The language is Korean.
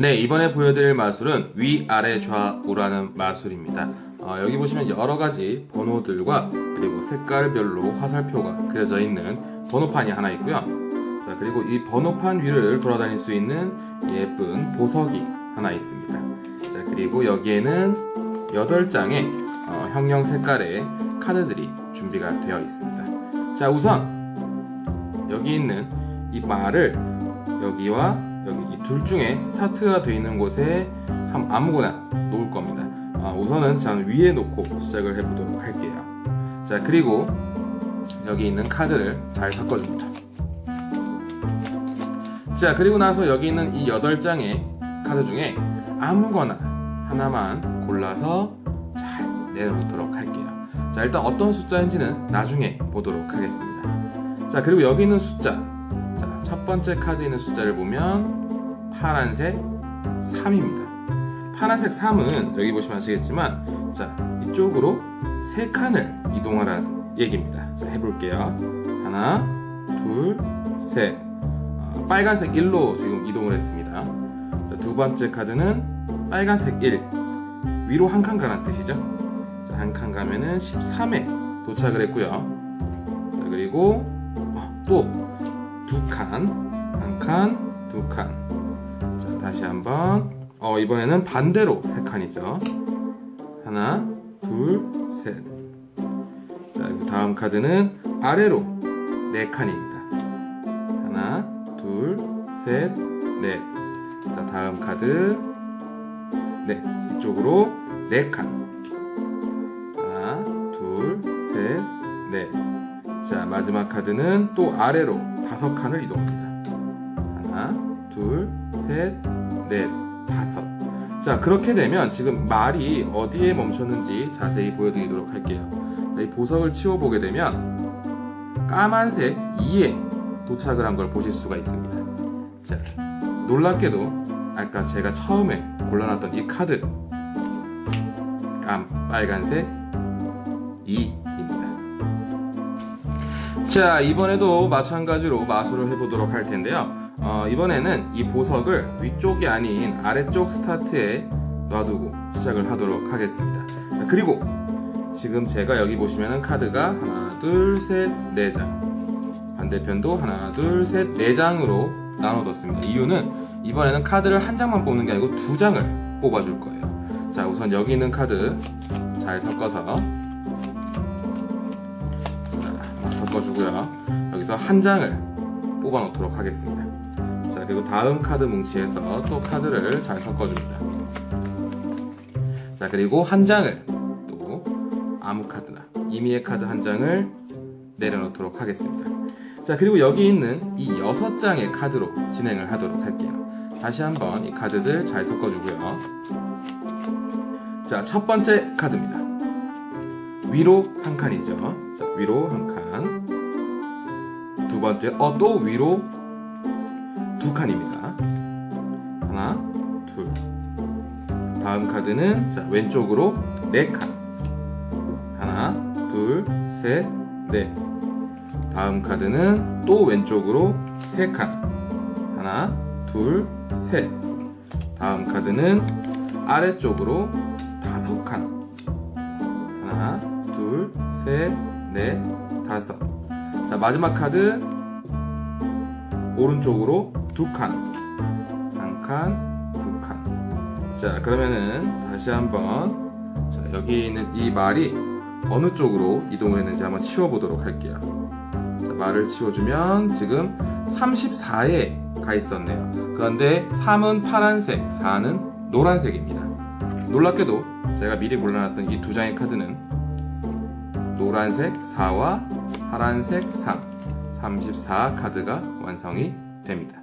네, 이번에 보여드릴 마술은 위아래 좌우라는 마술입니다. 어, 여기 보시면 여러 가지 번호들과 그리고 색깔별로 화살표가 그려져 있는 번호판이 하나 있고요. 자, 그리고 이 번호판 위를 돌아다닐 수 있는 예쁜 보석이 하나 있습니다. 자, 그리고 여기에는 8장의 어, 형형 색깔의 카드들이 준비가 되어 있습니다. 자, 우선 여기 있는 이 말을 여기와 여기 이 둘 중에 스타트가 되어 있는 곳에 한 아무거나 놓을 겁니다. 아, 우선은 전 위에 놓고 시작을 해보도록 할게요. 자, 그리고 여기 있는 카드를 잘 섞어줍니다. 자, 그리고 나서 여기 있는 이 8장의 카드 중에 아무거나 하나만 골라서 잘 내려놓도록 할게요. 자, 일단 어떤 숫자인지는 나중에 보도록 하겠습니다. 자, 그리고 여기 있는 숫자. 자, 첫 번째 카드에 있는 숫자를 보면 파란색 3입니다. 파란색 3은 여기 보시면 아시겠지만, 자, 이쪽으로 세 칸을 이동하라는 얘기입니다. 자, 해볼게요. 하나, 둘, 셋. 어, 빨간색 1로 지금 이동을 했습니다. 자, 두 번째 카드는 빨간색 1. 위로 한 칸 가란 뜻이죠. 한 칸 가면은 13에 도착을 했고요. 자, 그리고 어, 또 두 칸, 한 칸, 두 칸. 자, 다시 한번. 어, 이번에는 반대로 세 칸이죠. 하나, 둘, 셋. 자, 그 다음 카드는 아래로 네 칸입니다. 하나, 둘, 셋, 넷. 자, 다음 카드. 네, 이쪽으로 네 칸. 하나, 둘, 셋, 넷. 자, 마지막 카드는 또 아래로 다섯 칸을 이동합니다. 하나, 둘, 셋, 넷, 다섯. 자, 그렇게 되면 지금 말이 어디에 멈췄는지 자세히 보여드리도록 할게요. 자, 이 보석을 치워보게 되면 까만색 2에 도착을 한 걸 보실 수가 있습니다. 자, 놀랍게도 아까 제가 처음에 골라놨던 이 카드 깜 빨간색 2입니다. 자, 이번에도 마찬가지로 마술을 해보도록 할 텐데요. 어, 이번에는 이 보석을 위쪽이 아닌 아래쪽 스타트에 놔두고 시작을 하도록 하겠습니다. 자, 그리고 지금 제가 여기 보시면은 카드가 하나, 둘, 셋, 네 장. 반대편도 하나, 둘, 셋, 네 장으로 나눠뒀습니다. 이유는 이번에는 카드를 한 장만 뽑는 게 아니고 두 장을 뽑아줄 거예요. 자, 우선 여기 있는 카드 잘 섞어서 자, 섞어주고요. 여기서 한 장을 뽑아 놓도록 하겠습니다. 자, 그리고 다음 카드 뭉치에서 또 카드를 잘 섞어줍니다. 자, 그리고 한 장을 또 아무 카드나 이미의 카드 한 장을 내려놓도록 하겠습니다. 자, 그리고 여기 있는 이 여섯 장의 카드로 진행을 하도록 할게요. 다시 한번 이 카드들 잘 섞어주고요. 자, 첫 번째 카드입니다. 위로 한 칸이죠. 자, 위로 한 칸. 두 번째, 어, 또 위로 두 칸입니다. 하나, 둘. 다음 카드는, 자, 왼쪽으로 네 칸. 하나, 둘, 셋, 넷. 다음 카드는 또 왼쪽으로 세 칸. 하나, 둘, 셋. 다음 카드는 아래쪽으로 다섯 칸. 하나, 둘, 셋, 넷, 다섯. 자, 마지막 카드 오른쪽으로 두 칸. 한 칸, 두 칸. 자, 그러면은 다시 한번 자, 여기 있는 이 말이 어느 쪽으로 이동을 했는지 한번 치워보도록 할게요. 자, 말을 치워주면 지금 34에 가 있었네요. 그런데 3은 파란색, 4는 노란색입니다. 놀랍게도 제가 미리 골라놨던 이 두 장의 카드는 노란색 4와 파란색 3, 34 카드가 완성이 됩니다.